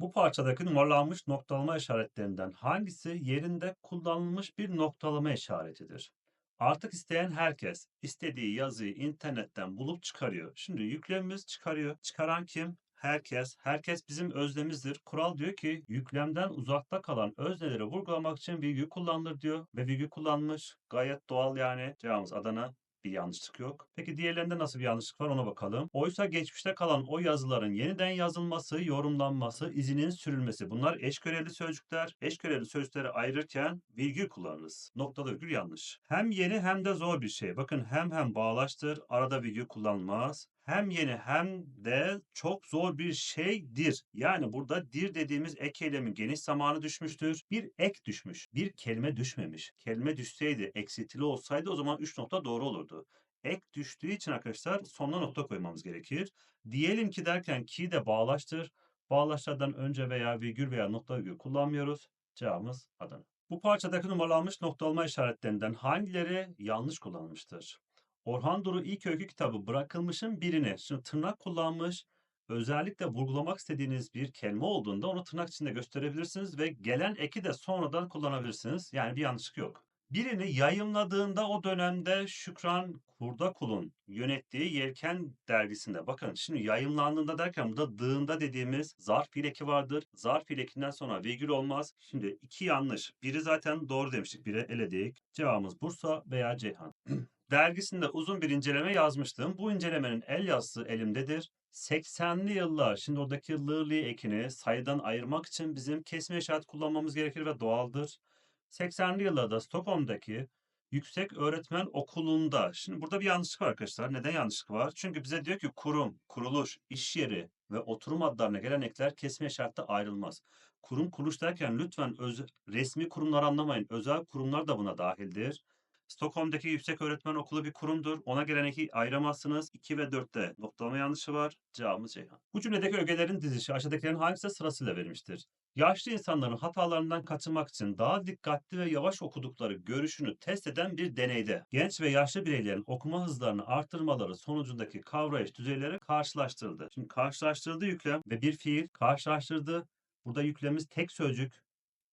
Bu parçadaki numaralanmış noktalama işaretlerinden hangisi yerinde kullanılmış bir noktalama işaretidir? Artık isteyen herkes istediği yazıyı internetten bulup çıkarıyor. Şimdi yüklemimiz çıkarıyor. Çıkaran kim? Herkes. Herkes bizim özlemizdir. Kural diyor ki yüklemden uzakta kalan özneleri vurgulamak için virgül kullanılır diyor. Ve virgül kullanmış. Gayet doğal yani. Cevabımız Adana bir yanlışlık yok. Peki diğerlerinde nasıl bir yanlışlık var ona bakalım. Oysa geçmişte kalan o yazıların yeniden yazılması, yorumlanması, izinin sürülmesi. Bunlar eş görevli sözcükler. Eş görevli sözcükleri ayırırken virgül kullanırız. Noktalı virgül yanlış. Hem yeni hem de zor bir şey. Bakın hem hem bağlaştır. Arada virgül kullanılmaz hem yeni hem de çok zor bir şeydir. Yani burada dir dediğimiz ek eylemin geniş zamanı düşmüştür. Bir ek düşmüş. Bir kelime düşmemiş. Kelime düşseydi, eksiltili olsaydı o zaman 3 nokta doğru olurdu. Ek düştüğü için arkadaşlar sonuna nokta koymamız gerekir. Diyelim ki derken ki de bağlaştır. Bağlaçlardan önce veya virgül veya nokta virgül kullanmıyoruz. Cevabımız Adana. Bu parçadaki numaralanmış noktalama işaretlerinden hangileri yanlış kullanılmıştır? Orhan Duru ilk öykü kitabı bırakılmışın birini, şimdi tırnak kullanmış, özellikle vurgulamak istediğiniz bir kelime olduğunda onu tırnak içinde gösterebilirsiniz ve gelen eki de sonradan kullanabilirsiniz. Yani bir yanlışlık yok. Birini yayımladığında o dönemde Şükran Kurdakul'un yönettiği Yelken dergisinde bakın şimdi yayımlandığında derken burada dığında dediğimiz zarf fiil eki vardır. Zarf fiil ekinden sonra virgül olmaz. Şimdi iki yanlış. Biri zaten doğru demiştik. Biri eledik. Cevabımız Bursa veya Ceyhan. dergisinde uzun bir inceleme yazmıştım. Bu incelemenin el yazısı elimdedir. 80'li yıllar, şimdi oradaki lırli ekini sayıdan ayırmak için bizim kesme işareti kullanmamız gerekir ve doğaldır. 80'li yıllarda Stockholm'daki Yüksek Öğretmen Okulu'nda, şimdi burada bir yanlışlık var arkadaşlar. Neden yanlışlık var? Çünkü bize diyor ki kurum, kuruluş, iş yeri ve oturum adlarına gelen ekler kesme işareti ayrılmaz. Kurum kuruluş derken lütfen öz, resmi kurumlar anlamayın. Özel kurumlar da buna dahildir. Stockholm'daki yüksek öğretmen okulu bir kurumdur. Ona gelen eki ayıramazsınız. 2 ve 4'te noktalama yanlışı var. Cevabımız Ceyhan. Bu cümledeki ögelerin dizişi aşağıdakilerin hangisi sırasıyla verilmiştir? Yaşlı insanların hatalarından kaçınmak için daha dikkatli ve yavaş okudukları görüşünü test eden bir deneyde genç ve yaşlı bireylerin okuma hızlarını artırmaları sonucundaki kavrayış düzeyleri karşılaştırıldı. Şimdi karşılaştırıldı yüklem ve bir fiil karşılaştırdı. Burada yüklemimiz tek sözcük.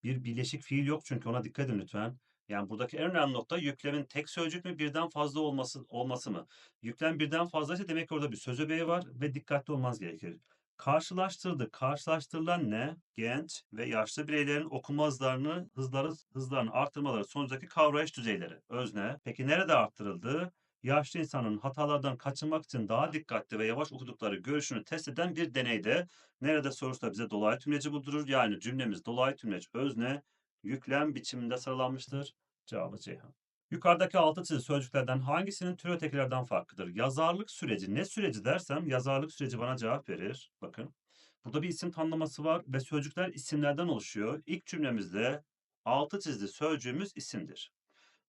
Bir birleşik fiil yok çünkü ona dikkat edin lütfen. Yani buradaki en önemli nokta yüklemin tek sözcük mü birden fazla olması olması mı? Yüklem birden fazlaysa demek ki orada bir söz öbeği var ve dikkatli olmanız gerekir. Karşılaştırdı. Karşılaştırılan ne? Genç ve yaşlı bireylerin okuma hızlarını, hızları, hızlarını arttırmaları sonucundaki kavrayış düzeyleri. Özne. Peki nerede arttırıldı? Yaşlı insanın hatalardan kaçınmak için daha dikkatli ve yavaş okudukları görüşünü test eden bir deneyde. Nerede sorusu da bize dolaylı tümleci buldurur. Yani cümlemiz dolaylı tümleç özne yüklem biçiminde sıralanmıştır. Cevabı Ceyhan. Yukarıdaki altı çizili sözcüklerden hangisinin tür ötekilerden farklıdır? Yazarlık süreci. Ne süreci dersem yazarlık süreci bana cevap verir. Bakın. Burada bir isim tanımlaması var ve sözcükler isimlerden oluşuyor. İlk cümlemizde altı çizili sözcüğümüz isimdir.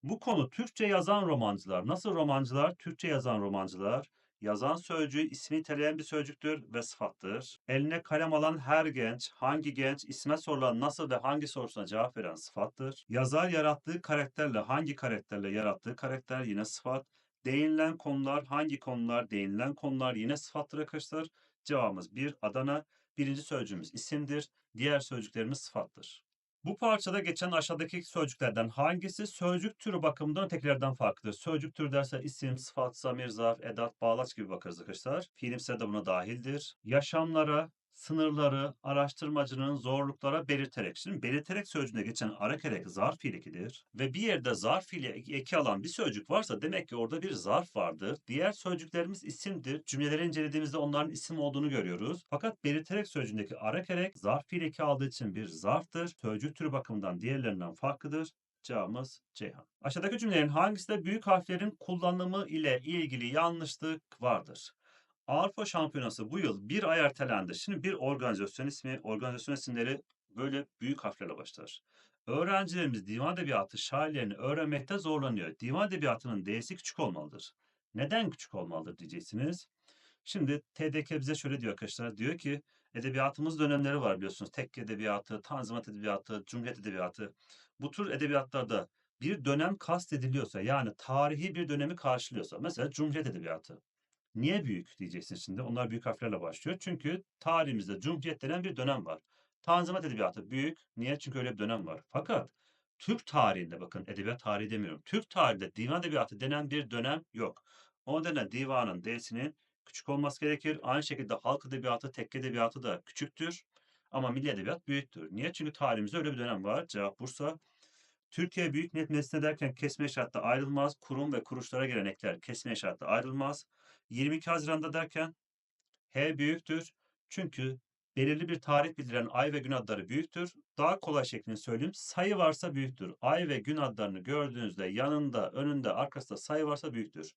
Bu konu Türkçe yazan romancılar. Nasıl romancılar? Türkçe yazan romancılar Yazan sözcüğü ismi niteleyen bir sözcüktür ve sıfattır. Eline kalem alan her genç, hangi genç isme sorulan nasıl ve hangi sorusuna cevap veren sıfattır. Yazar yarattığı karakterle hangi karakterle yarattığı karakter yine sıfat. Değinilen konular hangi konular, değinilen konular yine sıfattır arkadaşlar. Cevabımız 1 Adana. Birinci sözcüğümüz isimdir. Diğer sözcüklerimiz sıfattır. Bu parçada geçen aşağıdaki sözcüklerden hangisi sözcük türü bakımından ötekilerden farklıdır? Sözcük türü derse isim, sıfat, zamir, zarf, edat, bağlaç gibi bakarız arkadaşlar. Fiilimse de buna dahildir. Yaşamlara, sınırları araştırmacının zorluklara belirterek. Şimdi belirterek sözcüğünde geçen ara kerek zarf fiil ekidir. Ve bir yerde zarf fiili eki alan bir sözcük varsa demek ki orada bir zarf vardır. Diğer sözcüklerimiz isimdir. Cümleleri incelediğimizde onların isim olduğunu görüyoruz. Fakat belirterek sözcüğündeki ara kerek zarf fiil eki aldığı için bir zarftır. Sözcük türü bakımından diğerlerinden farklıdır. Cevabımız Ceyhan. Aşağıdaki cümlelerin hangisinde büyük harflerin kullanımı ile ilgili yanlışlık vardır? Avrupa Şampiyonası bu yıl bir ay ertelendi. Şimdi bir organizasyon ismi, organizasyon isimleri böyle büyük harflerle başlar. Öğrencilerimiz divan edebiyatı şairlerini öğrenmekte zorlanıyor. Divan edebiyatının D'si küçük olmalıdır. Neden küçük olmalıdır diyeceksiniz. Şimdi TDK bize şöyle diyor arkadaşlar. Diyor ki edebiyatımız dönemleri var biliyorsunuz. Tek edebiyatı, Tanzimat edebiyatı, Cumhuriyet edebiyatı. Bu tür edebiyatlarda bir dönem kastediliyorsa yani tarihi bir dönemi karşılıyorsa mesela Cumhuriyet edebiyatı. Niye büyük diyeceksin şimdi. Onlar büyük harflerle başlıyor. Çünkü tarihimizde Cumhuriyet denen bir dönem var. Tanzimat edebiyatı büyük. Niye? Çünkü öyle bir dönem var. Fakat Türk tarihinde bakın edebiyat tarihi demiyorum. Türk tarihinde divan edebiyatı denen bir dönem yok. O nedenle divanın D'sinin küçük olması gerekir. Aynı şekilde halk edebiyatı, tekke edebiyatı da küçüktür. Ama milli edebiyat büyüktür. Niye? Çünkü tarihimizde öyle bir dönem var. Cevap Bursa. Türkiye büyük net nesne derken kesme işaretle ayrılmaz. Kurum ve kuruluşlara gelen ekler kesme işaretle ayrılmaz. 22 Haziran'da derken H büyüktür. Çünkü belirli bir tarih bildiren ay ve gün adları büyüktür. Daha kolay şeklini söyleyeyim. Sayı varsa büyüktür. Ay ve gün adlarını gördüğünüzde yanında, önünde, arkasında sayı varsa büyüktür.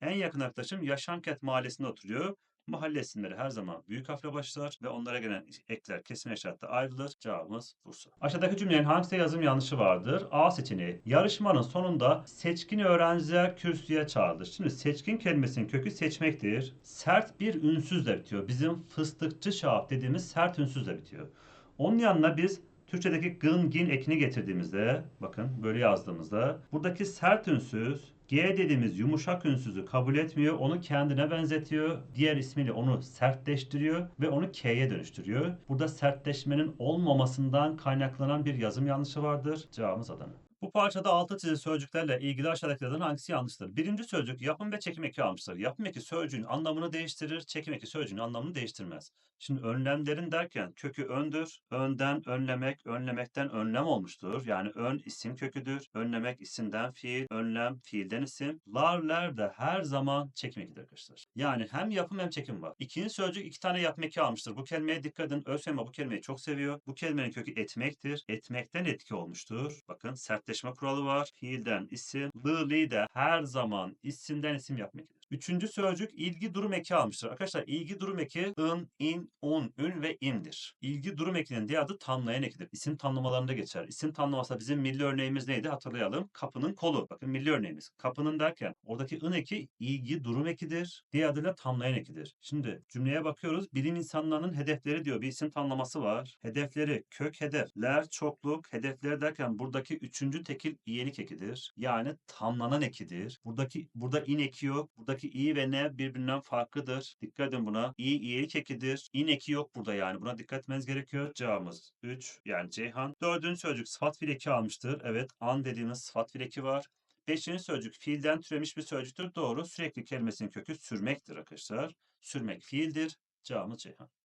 En yakın arkadaşım Yaşanket Mahallesi'nde oturuyor. Mahalle isimleri her zaman büyük harfle başlar ve onlara gelen ekler kesin işaretle ayrılır. Cevabımız Bursa. Aşağıdaki cümlenin hangisinde yazım yanlışı vardır? A seçeneği. Yarışmanın sonunda seçkin öğrenciler kürsüye çağrılır. Şimdi seçkin kelimesinin kökü seçmektir. Sert bir ünsüzle bitiyor. Bizim fıstıkçı şahap dediğimiz sert ünsüzle bitiyor. Onun yanına biz Türkçedeki gın gin ekini getirdiğimizde bakın böyle yazdığımızda buradaki sert ünsüz G dediğimiz yumuşak ünsüzü kabul etmiyor. Onu kendine benzetiyor. Diğer ismiyle onu sertleştiriyor ve onu K'ye dönüştürüyor. Burada sertleşmenin olmamasından kaynaklanan bir yazım yanlışı vardır. Cevabımız Adana. Bu parçada altı çizili sözcüklerle ilgili aşağıdakilerden hangisi yanlıştır? Birinci sözcük yapım ve çekim eki almıştır. Yapım eki sözcüğün anlamını değiştirir, çekim eki sözcüğün anlamını değiştirmez. Şimdi önlemlerin derken kökü öndür, önden önlemek, önlemekten önlem olmuştur. Yani ön isim köküdür, önlemek isimden fiil, önlem fiilden isim. Lar, ler de her zaman çekim ekidir arkadaşlar. Yani hem yapım hem çekim var. İkinci sözcük iki tane yapım eki almıştır. Bu kelimeye dikkat edin. ÖSYM bu kelimeyi çok seviyor. Bu kelimenin kökü etmektir. Etmekten etki olmuştur. Bakın sertleşme kuralı var. Fiilden isim. Lı, li de her zaman isimden isim yapmak. Üçüncü sözcük ilgi durum eki almıştır. Arkadaşlar ilgi durum eki ın, in, un, ün ve imdir. İlgi durum ekinin diğer adı tamlayan ekidir. İsim tamlamalarında geçer. İsim tamlaması bizim milli örneğimiz neydi hatırlayalım. Kapının kolu. Bakın milli örneğimiz. Kapının derken oradaki ın eki ilgi durum ekidir. Diğer adıyla tamlayan ekidir. Şimdi cümleye bakıyoruz. Bilim insanlarının hedefleri diyor. Bir isim tamlaması var. Hedefleri kök hedefler çokluk. Hedefleri derken buradaki üçüncü tekil iyelik ekidir. Yani tamlanan ekidir. Buradaki burada in eki yok. Buradaki i ve ne birbirinden farklıdır. Dikkat edin buna. i iyelik ekidir. İn yok burada yani. Buna dikkat etmeniz gerekiyor. Cevabımız 3 yani Ceyhan. Dördüncü sözcük sıfat fiil almıştır. Evet an dediğimiz sıfat fiil var. Beşinci sözcük fiilden türemiş bir sözcüktür. Doğru. Sürekli kelimesinin kökü sürmektir arkadaşlar. Sürmek fiildir. Cevabımız Ceyhan.